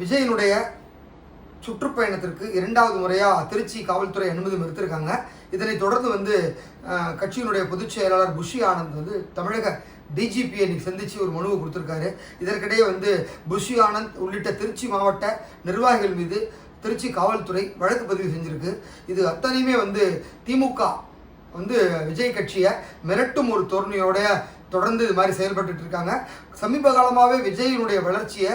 விஜயனுடைய சுற்றுப்பயணத்திற்கு இரண்டாவது முறையாக திருச்சி காவல்துறை அனுமதி மறுத்திருக்காங்க. இதனை தொடர்ந்து வந்து கட்சியினுடைய பொதுச் செயலாளர் புஷி ஆனந்த் வந்து தமிழக டிஜிபியை இன்னைக்கு சந்திச்சு ஒரு மனுவை கொடுத்துருக்காரு. இதற்கிடையே வந்து புஷி ஆனந்த் உள்ளிட்ட திருச்சி மாவட்ட நிர்வாகிகள் மீது திருச்சி காவல்துறை வழக்கு பதிவு செஞ்சிருக்கு. இது அத்தனையுமே வந்து திமுக வந்து விஜய் கட்சியை மிரட்டும் ஒரு தோரணையோட தொடர்ந்து இது மாதிரி செயல்பட்டுட்டு இருக்காங்க. சமீப காலமாகவே விஜயினுடைய வளர்ச்சியை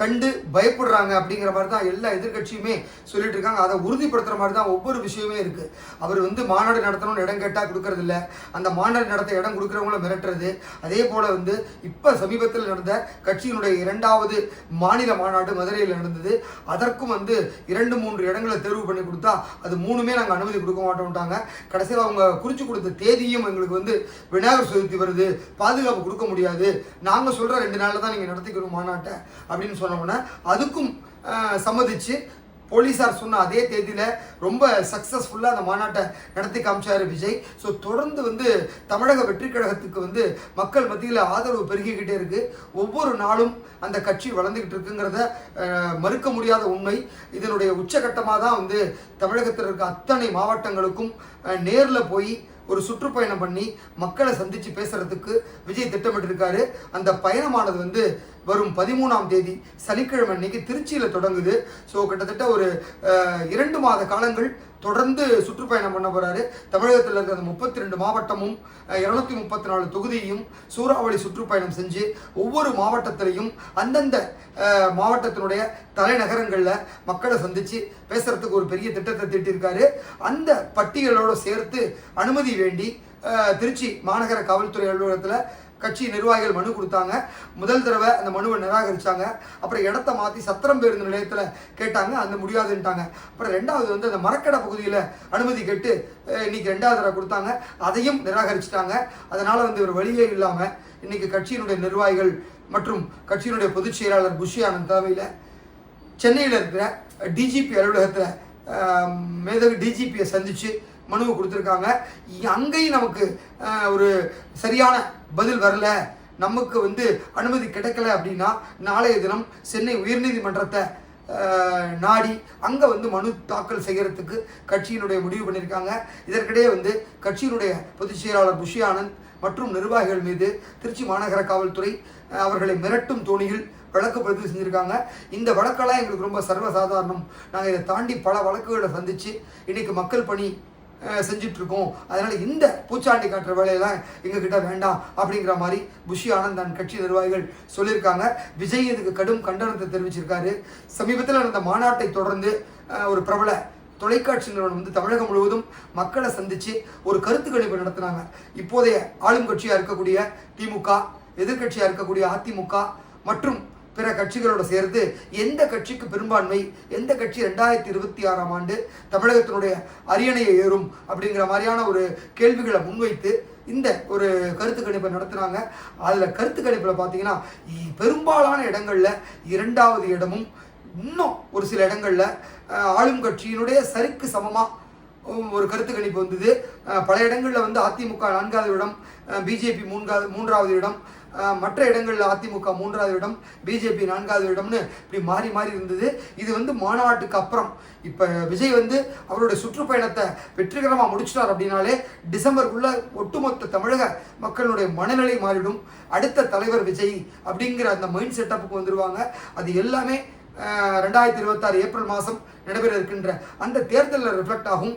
கண்டு பயப்படுறாங்க அப்படிங்கிற மாதிரி தான் எல்லா எதிர்க்கட்சியுமே சொல்லிட்டு இருக்காங்க. அதை உறுதிப்படுத்துற மாதிரி தான் ஒவ்வொரு விஷயமே இருக்கு. அவர் வந்து மாநாடு நடத்தணும்னு இடம் கேட்டால் கொடுக்கறதில்ல அந்த மாநாடு நடத்த இடம் கொடுக்குறவங்கள மிரட்டுறது. அதே போல வந்து இப்போ சமீபத்தில் நடந்த கட்சியினுடைய இரண்டாவது மாநில மாநாடு மதுரையில் நடந்தது. அதற்கும் வந்து இரண்டு மூன்று இடங்களை தேர்வு பண்ணி கொடுத்தா அது மூணுமே நாங்கள் அனுமதி கொடுக்க மாட்டோம்ட்டாங்க. கடைசியில் அவங்க குறித்து கொடுத்த தேதியும் எங்களுக்கு வந்து விநாயகர் சதுர்த்தி வருது. பாதுகாப்பு கொடுக்க முடியாது. நாங்கள் சொல்கிற ரெண்டு நாளில் தான் நீங்கள் நடத்திக்கணும் மாநாட்டை அப்படின்னு சொன்னோம்னா அதுக்கும் சம்மதிச்சு போலீஸார் சொன்ன அதே தேதியில் ரொம்ப சக்ஸஸ்ஃபுல்லாக அந்த மாநாட்டை நடத்தி காமிச்சார் விஜய். ஸோ தொடர்ந்து வந்து தமிழக வெற்றி கழகத்துக்கு வந்து மக்கள் மத்தியில் ஆதரவு பெருகிக்கிட்டே இருக்குது ஒவ்வொரு நாளும் அந்த கட்சி வளர்ந்துக்கிட்டு இருக்குங்கிறத மறுக்க முடியாத உண்மை. இதனுடைய உச்சகட்டமாக தான் வந்து தமிழகத்தில் இருக்க அத்தனை மாவட்டங்களுக்கும் நேரில் போய் ஒரு சுற்றுப்பயணம் பண்ணி மக்களை சந்தித்து பேசுறதுக்கு விஜய் திட்டமிட்டிருக்காரு. அந்த பயணமானது வந்து வரும் பதிமூணாம் தேதி சனிக்கிழமை அன்னைக்கு திருச்சியில் தொடங்குது. ஸோ கிட்டத்தட்ட ஒரு அஹ், இரண்டு மாத காலங்கள் தொடர்ந்து சுற்றுப்பயணம் பண்ண போறாரு. தமிழகத்தில் இருக்கிற அந்த முப்பத்தி ரெண்டு மாவட்டமும் இருநூத்தி முப்பத்தி நாலு தொகுதியையும் சூறாவளி சுற்றுப்பயணம் செஞ்சு ஒவ்வொரு மாவட்டத்திலையும் அந்தந்த மாவட்டத்தினுடைய தலைநகரங்களில் மக்களை சந்தித்து பேசுகிறதுக்கு ஒரு பெரிய திட்டத்தை தீட்டியிருக்காரு அந்த பட்டியலோடு சேர்த்து அனுமதி வேண்டி திருச்சி மாநகர காவல்துறை அலுவலகத்தில் கட்சி நிர்வாகிகள் மனு கொடுத்தாங்க. முதல் தடவை அந்த மனுவை நிராகரிச்சாங்க. அப்புறம் இடத்த மாற்றி சத்திரம் பேருந்து நிலையத்தில் கேட்டாங்க. அந்த முடியாதுன்ட்டாங்க. அப்புறம் ரெண்டாவது வந்து அந்த மரக்கடை பகுதியில் அனுமதி கேட்டு இன்னைக்கு ரெண்டாவது தடவை கொடுத்தாங்க. அதையும் நிராகரிச்சிட்டாங்க. அதனால் வந்து ஒரு வழியே இல்லாமல் இன்னைக்கு கட்சியினுடைய நிர்வாகிகள் மற்றும் கட்சியினுடைய பொதுச் செயலாளர் புஷி ஆனந்த் தலைமையில் சென்னையில் இருக்கிற டிஜிபி அலுவலகத்தில் மேதகு டிஜிபியை சந்தித்து மனுவை கொடுத்துருக்காங்க. அங்கேயும் நமக்கு ஒரு சரியான பதில் வரல. நமக்கு வந்து அனுமதி கிடைக்கல அப்படின்னா நாளைய தினம் சென்னை உயர்நீதிமன்றத்தை நாடி அங்கே வந்து மனு தாக்கல் செய்கிறதுக்கு கட்சியினுடைய முடிவு பண்ணியிருக்காங்க. இதற்கிடையே வந்து கட்சியினுடைய பொதுச் செயலாளர் புஷி ஆனந்த் மற்றும் நிர்வாகிகள் மீது திருச்சி மாநகர காவல்துறை அவர்களை மிரட்டும் தோணியில் வழக்கு பதிவு செஞ்சுருக்காங்க. இந்த வழக்கெல்லாம் எங்களுக்கு ரொம்ப சர்வசாதாரணம். நாங்கள் இதை தாண்டி பல வழக்குகளை சந்தித்து இன்றைக்கி மக்கள் பணி செஞ்சிட்ருக்கோம். அதனால் இந்த பூச்சாண்டி காட்டுற வேலையெல்லாம் எங்ககிட்ட வேண்டாம் அப்படிங்கிற மாதிரி புஷி ஆனந்த் கட்சி நிர்வாகிகள் சொல்லியிருக்காங்க. விஜய் இதுக்கு கடும் கண்டனத்தை தெரிவிச்சிருக்காரு. சமீபத்தில் நடந்த மாநாட்டை தொடர்ந்து ஒரு பிரபல தொலைக்காட்சி நிறுவனம் வந்து தமிழகம் முழுவதும் மக்களை சந்திச்சு ஒரு கருத்து கணிப்பு நடத்தினாங்க. இப்போதைய ஆளும் கட்சியாக இருக்கக்கூடிய திமுக எதிர்க்கட்சியாக இருக்கக்கூடிய அதிமுக மற்றும் பிற கட்சிகளோடு சேர்ந்து எந்த கட்சிக்கு பெரும்பான்மை எந்த கட்சி ரெண்டாயிரத்தி இருபத்தி ஆறாம் ஆண்டு தமிழகத்தினுடைய அரியணையை ஏறும் அப்படிங்கிற மாதிரியான ஒரு கேள்விகளை முன்வைத்து இந்த ஒரு கருத்து கணிப்பை நடத்துனாங்க. அதில் கருத்து கணிப்பில் பார்த்தீங்கன்னா பெரும்பாலான இடங்களில் இரண்டாவது இடமும் இன்னும் ஒரு சில இடங்களில் ஆளும் கட்சியினுடைய சரிக்கு சமமாக ஒரு கருத்து கணிப்பு வந்தது. பல இடங்களில் வந்து அதிமுக நான்காவது இடம் பிஜேபி மூன்றாவது மூன்றாவது இடம் மற்ற இடங்களில் அதிமுக மூன்றாவது இடம் பிஜேபி நான்காவது இடம்னு இப்படி மாறி மாறி இருந்தது. இது வந்து மாநாட்டுக்கு அப்புறம். இப்போ விஜய் வந்து அவருடைய சுற்றுப்பயணத்தை வெற்றிகரமாக முடிச்சிட்டார் அப்படின்னாலே டிசம்பருக்குள்ள ஒட்டுமொத்த தமிழக மக்களுடைய மனநிலை மாறிடும். அடுத்த தலைவர் விஜய் அப்படிங்கிற அந்த மைண்ட் செட்டப்புக்கு வந்துடுவாங்க அது எல்லாமே ரெண்டாயிரத்தி இருபத்தாறு ஏப்ரல் மாதம் நடைபெற இருக்கின்ற அந்த தேர்தலில் ரிஃப்ளெக்ட் ஆகும்.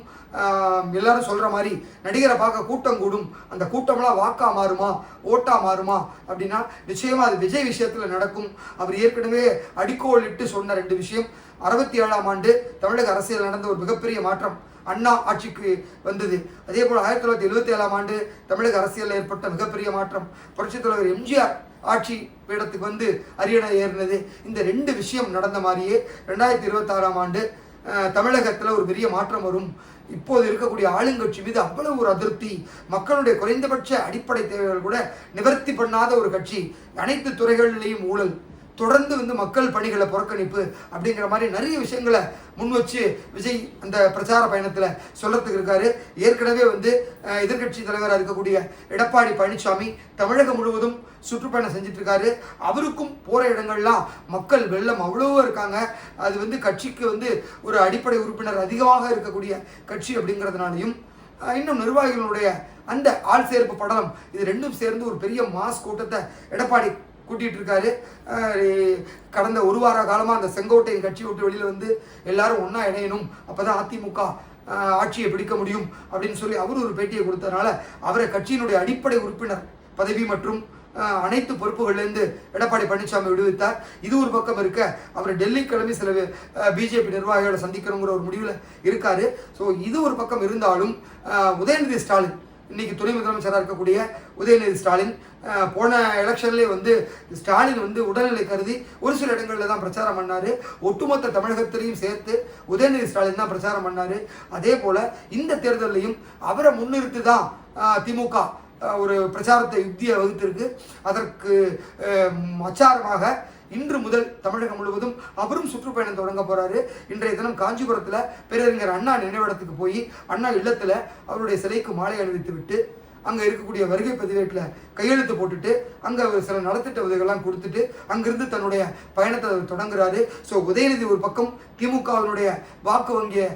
எல்லாரும் சொல்கிற மாதிரி நடிகரை பார்க்க கூட்டம் கூடும். அந்த கூட்டம்லாம் வாக்கா மாறுமா? ஓட்டா மாறுமா? அப்படின்னா நிச்சயமாக அது விஜய் விஷயத்தில் நடக்கும். அவர் ஏற்கனவே அடிக்கோளிட்டு சொன்ன ரெண்டு விஷயம். அறுபத்தி ஏழாம் ஆண்டு தமிழக அரசியல் நடந்த ஒரு மிகப்பெரிய மாற்றம் அண்ணா ஆட்சிக்கு வந்தது. அதே போல் ஆயிரத்தி தொள்ளாயிரத்தி எழுபத்தி ஏழாம் ஆண்டு தமிழக அரசியலில் ஏற்பட்ட மிகப்பெரிய மாற்றம். புரட்சித் தலைவர் எம்ஜிஆர் ஆட்சி பீடத்துக்கு வந்து அரியணை ஏறினது. இந்த ரெண்டு விஷயம் நடந்த மாதிரியே ரெண்டாயிரத்தி இருபத்தாறாம் ஆண்டு அஹ், தமிழகத்தில் ஒரு பெரிய மாற்றம் வரும். இப்போது இருக்கக்கூடிய ஆளுங்கட்சி மீது அவ்வளவு ஒரு அதிருப்தி மக்களுடைய குறைந்தபட்ச அடிப்படை தேவைகள் கூட நிவர்த்தி பண்ணாத ஒரு கட்சி அனைத்து துறைகளிலேயும் ஊழல். தொடர்ந்து வந்து மக்கள் பணிகளை புறக்கணிப்பு அப்படிங்கிற மாதிரி நிறைய விஷயங்களை முன் வச்சு விஜய் அந்த பிரச்சார பயணத்தில் சொல்கிறதுக்கு இருக்காரு. ஏற்கனவே வந்து எதிர்கட்சி எதிர்க்கட்சி தலைவராக இருக்கக்கூடிய எடப்பாடி பழனிசாமி தமிழகம் முழுவதும் சுற்றுப்பயணம் செஞ்சுட்டு இருக்காரு அவருக்கும் போகிற இடங்கள்லாம் மக்கள் வெள்ளம் அவ்வளவோ இருக்காங்க. அது வந்து கட்சிக்கு வந்து ஒரு அடிப்படை உறுப்பினர் அதிகமாக இருக்கக்கூடிய கட்சி அப்படிங்கிறதுனாலையும் இன்னும் நிர்வாகிகளுடைய அந்த ஆள் சேர்ப்பு படலம் இது ரெண்டும் சேர்ந்து ஒரு பெரிய மாஸ் கூட்டத்தை எடப்பாடி கூட்டிகிட்டு இருக்காரு கடந்த ஒரு வார காலமாக அந்த செங்கோட்டையின் கட்சி விட்டு வெளியில் வந்து எல்லாரும் ஒன்றா இணையணும். அப்பதான் அதிமுக ஆட்சியை பிடிக்க முடியும் அப்படின்னு சொல்லி அவர் ஒரு பேட்டியை கொடுத்ததுனால அவரை கட்சியினுடைய அடிப்படை உறுப்பினர் பதவி மற்றும் அனைத்து பொறுப்புகள்லேருந்து எடப்பாடி பழனிசாமி விடுவித்தார். இது ஒரு பக்கம் இருக்க அவர் டெல்லி கிளம்பி சில பிஜேபி நிர்வாகிகளை சந்திக்கணுங்கிற ஒரு முடிவில் இருக்காரு. ஸோ இது ஒரு பக்கம் இருந்தாலும் உதயநிதி ஸ்டாலின் இன்னைக்கு துணை முதலமைச்சராக இருக்கக்கூடிய உதயநிதி ஸ்டாலின் போன எலெக்ஷன்லேயே வந்து ஸ்டாலின் வந்து உடல்நிலை கருதி ஒரு சில இடங்களில் தான் பிரச்சாரம் பண்ணார். ஒட்டுமொத்த தமிழகத்திலையும் சேர்த்து உதயநிதி ஸ்டாலின் தான் பிரச்சாரம் பண்ணார். அதே போல் இந்த தேர்தலையும் அவரை முன்னிறுத்தி தான் திமுக ஒரு பிரச்சாரத்தை யுக்தியை வகுத்திருக்கு. அதற்கு அச்சாரமாக இன்று முதல் தமிழகம் முழுவதும் அவரும் சுற்றுப்பயணம் தொடங்க போறாரு. இன்றைய தினம் காஞ்சிபுரத்தில் பேரறிஞர் அண்ணா நினைவிடத்துக்கு போய் அண்ணா இல்லத்தில் அவருடைய சிலைக்கு மாலை அணிவித்து விட்டு அங்கே இருக்கக்கூடிய வருகை பதிவேட்டில் கையெழுத்து போட்டுட்டு அங்கே ஒரு சில நலத்திட்ட உதவிகள்லாம் கொடுத்துட்டு அங்கிருந்து தன்னுடைய பயணத்தை அவர் தொடங்குறாரு. ஸோ உதயநிதி ஒரு பக்கம் திமுகவினுடைய வாக்கு வங்கியை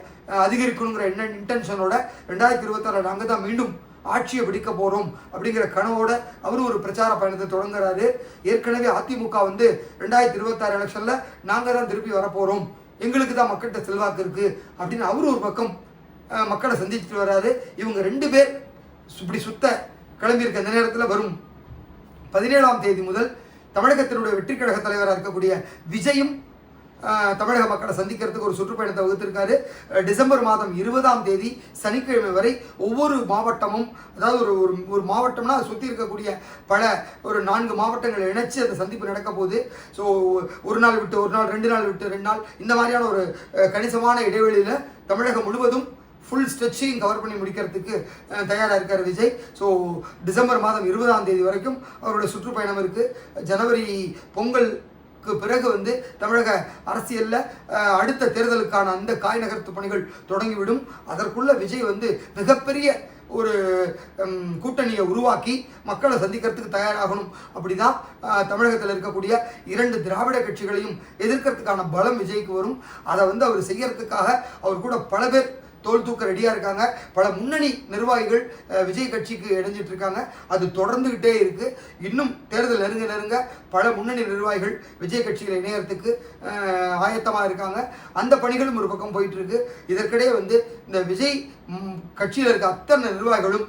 அதிகரிக்கணுங்கிற என்ன இன்டென்ஷனோட ரெண்டாயிரத்தி இருபத்தாறு அங்கே தான் மீண்டும் ஆட்சியை பிடிக்க போகிறோம் அப்படிங்கிற கனவோட அவரும் ஒரு பிரச்சார பயணத்தை தொடங்குறாரு. ஏற்கனவே அதிமுக வந்து ரெண்டாயிரத்தி இருபத்தாறு எலெக்ஷனில் நாங்கள் தான் திருப்பி வரப்போகிறோம் எங்களுக்கு தான் மக்கள்கிட்ட செல்வாக்கு இருக்குது அப்படின்னு அவரும் ஒரு பக்கம் மக்களை சந்திச்சுட்டு வராரு. இவங்க ரெண்டு பேர் சு- இப்படி சுத்த கிளம்பியிருக்க இந்த நேரத்தில் வரும். பதினேழாம் தேதி முதல் தமிழகத்தினுடைய வெற்றி கழக தலைவராக இருக்கக்கூடிய விஜயும் தமிழக மக்களை சந்திக்கிறதுக்கு ஒரு சுற்றுப்பயணத்தை வகுத்திருக்காரு. டிசம்பர் மாதம் இருபதாம் தேதி சனிக்கிழமை வரை ஒவ்வொரு மாவட்டமும் அதாவது ஒரு ஒரு ஒரு மாவட்டம்னா அதை சுற்றி இருக்கக்கூடிய பல ஒரு நான்கு மாவட்டங்களை இணைச்சி அந்த சந்திப்பு நடக்க போகுது. ஸோ ஒரு நாள் விட்டு ஒரு நாள் ரெண்டு நாள் விட்டு ரெண்டு நாள் இந்த மாதிரியான ஒரு கணிசமான இடைவெளியில் தமிழகம் முழுவதும் ஃபுல் ஸ்ட்ரெச்சையும் கவர் பண்ணி முடிக்கிறதுக்கு தயாராக இருக்கார் விஜய். ஸோ டிசம்பர் மாதம் இருபதாம் தேதி வரைக்கும் அவருடைய சுற்றுப்பயணம் இருக்குது ஜனவரி பொங்கல் பிறகு வந்து தமிழக அரசியலில் அடுத்த தேர்தலுக்கான அந்த காய் நகர்த்து பணிகள் தொடங்கிவிடும். அதற்குள்ள விஜய் வந்து மிகப்பெரிய ஒரு கூட்டணியை உருவாக்கி மக்களை சந்திக்கிறதுக்கு தயாராகணும். அப்படிதான் தான் தமிழகத்தில் இருக்கக்கூடிய இரண்டு திராவிட கட்சிகளையும் எதிர்க்கிறதுக்கான பலம் விஜய்க்கு வரும். அதை வந்து அவர் செய்யறதுக்காக அவர் கூட பல பேர் தோல் தூக்க ரெடியாக இருக்காங்க. பல முன்னணி நிர்வாகிகள் விஜய் கட்சிக்கு இணைஞ்சிட்டு இருக்காங்க. அது தொடர்ந்துக்கிட்டே இருக்கு. இன்னும் தேர்தல் நெருங்க நெருங்க பல முன்னணி நிர்வாகிகள் விஜய் கட்சியில் இணையறதுக்கு ஆயத்தமாக இருக்காங்க. அந்த பணிகளும் ஒரு பக்கம் போயிட்டு இருக்கு. இதற்கிடையே வந்து இந்த விஜய் கட்சியில் இருக்க அத்தனை நிர்வாகிகளும்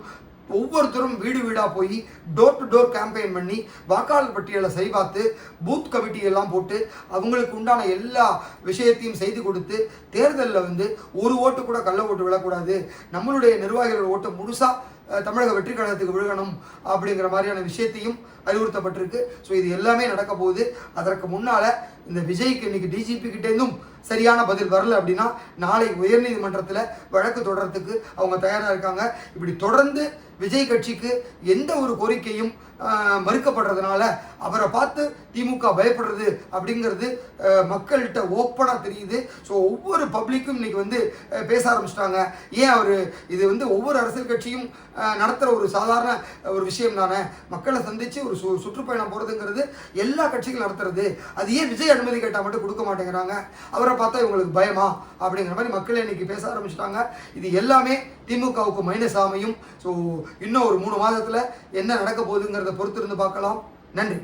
ஒவ்வொருத்தரும் வீடு வீடாக போய் டோர் டு டோர் கேம்பெயின் பண்ணி வாக்காளர் பட்டியலை சரிபார்த்து பூத் கமிட்டி எல்லாம் போட்டு அவங்களுக்கு உண்டான எல்லா விஷயத்தையும் செய்து கொடுத்து தேர்தலில் வந்து ஒரு ஓட்டு கூட கள்ள ஓட்டு விழக்கூடாது. நம்மளுடைய நிர்வாகிகள் ஓட்டை முழுசாக தமிழக வெற்றி கழகத்துக்கு விழுகணும் அப்படிங்கிற மாதிரியான விஷயத்தையும் அறிவுறுத்தப்பட்டிருக்கு. ஸோ இது எல்லாமே நடக்க போகுது. அதற்கு முன்னால் இந்த விஜய்க்கு இன்னைக்கு டிஜிபி கிட்டேருந்தும் சரியான பதில் வரல அப்படின்னா நாளை உயர்நீதிமன்றத்தில் வழக்கு தொடர்றதுக்கு அவங்க தயாராக இருக்காங்க. இப்படி தொடர்ந்து விஜய் கட்சிக்கு எந்த ஒரு கோரிக்கையும் மறுக்கப்படுறதுனால அவரை பார்த்து திமுக பயப்படுறது அப்படிங்கிறது மக்கள்கிட்ட ஓப்பனாக தெரியுது. ஸோ ஒவ்வொரு பப்ளிக்கும் இன்னைக்கு வந்து பேச ஆரம்பிச்சிட்டாங்க. ஏன் அவர்? இது வந்து ஒவ்வொரு அரசியல் கட்சியும் நடத்துகிற ஒரு சாதாரண ஒரு விஷயம் தானே? மக்களை சந்தித்து ஒரு சு சுற்றுப்பயணம் போகிறதுங்கிறது எல்லா கட்சிகளும் நடத்துறது. அது ஏன் விஜய் அனுமதி கேட்டால் மட்டும் கொடுக்க மாட்டேங்கிறாங்க? அவரை பார்த்தா இவங்களுக்கு பயமா? அப்படிங்கிற மாதிரி மக்கள் இன்னைக்கு பேச ஆரம்பிச்சிட்டாங்க. இது எல்லாமே திமுகவுக்கு மைனஸ் அமையும் ஸோ இன்னும் ஒரு மூணு மாதத்தில் என்ன நடக்க போகுதுங்கிறத பொறுத்திருந்து பார்க்கலாம். நன்றி.